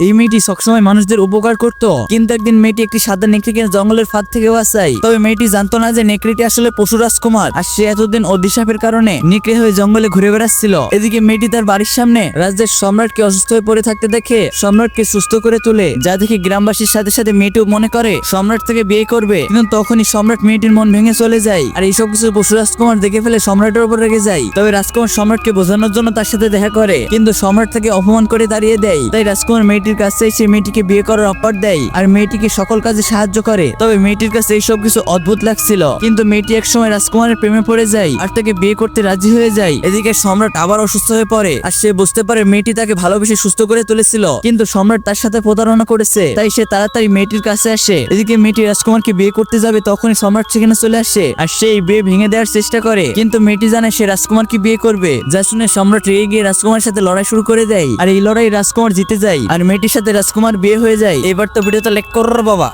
এই মেয়েটি সবসময় মানুষদের উপকার করত। কিন্তু একদিন মেয়েটি একটি সাদা নেকড়িকে জঙ্গলের ফাঁদ থেকে বাঁচায়। তবে মেয়েটি জানতো না যে নেকড়িটি আসলে পশু রাজকুমার। আর সে এতদিন অভিশাপের কারণে নেকড়ে হয়ে জঙ্গলে ঘুরে বেড়াচ্ছিল। এদিকে মেয়েটি তার বাড়ির সামনে রাজ্যের সম্রাটকে অসুস্থ হয়ে পড়ে থাকতে দেখে সম্রাটকে সুস্থ করে তোলে। যা দেখে গ্রামবাসীর সাথে সাথে মেয়েটিও মনে করে, সম্রাট থেকে বিয়ে করবে। কিন্তু তখনই সম্রাট মেয়েটির মন ভেঙে চলে যায়। আর এইসব কিছু পশু রাজকুমার দেখে ফেলে সম্রাটের উপর রেগে যায়। তবে রাজকুমার সম্রাটকে বোঝানোর জন্য তার সাথে দেখা করে। কিন্তু সম্রাট তাকে অপমান করে দাঁড়িয়ে দেয়। তাই রাজকুমার মেয়েটির কাছে এসে মেয়েটিকে বিয়ে করার অফার দেয় আর মেয়েটিকে সকল কাজে সাহায্য করে। তবে মেয়েটির কাছে এইসব কিছু অদ্ভুত লাগছিল। কিন্তু মেয়েটি একসময় রাজকুমারের প্রেমে পড়ে যায় আর তাকে বিয়ে করতে রাজি হয়ে যায়। এদিকে সম্রাট আবার অসুস্থ হয়ে পড়ে আর সে বুঝতে পারে মেয়েটি তাকে ভালোবেসে সুস্থ করে তুলেছিল। কিন্তু সম্রাট তার সাথে প্রতারণা করেছে, তাই সে তাড়াতাড়ি মেয়েটির কাছে আসে। এদিকে মেয়েটি রাজকুমারকে বিয়ে করতে যাবে তখনই সম্রাট সেখানে চলে আসে আর সেই বিয়ে ভেঙে দেওয়ার চেষ্টা করে। কিন্তু মেয়েটি জানে সে রাজকুমারকে বিয়ে করবে, যা শুনে সম্রাট রেগে গিয়ে রাজকুমারের সাথে লড়াই শুরু করে দেয়। আর এই লড়াই রাজকুমার জিতে যায় আর মেয়েটির সাথে রাজকুমার বিয়ে হয়ে যায়। এবার তো ভিডিওটা লেক করর বাবা।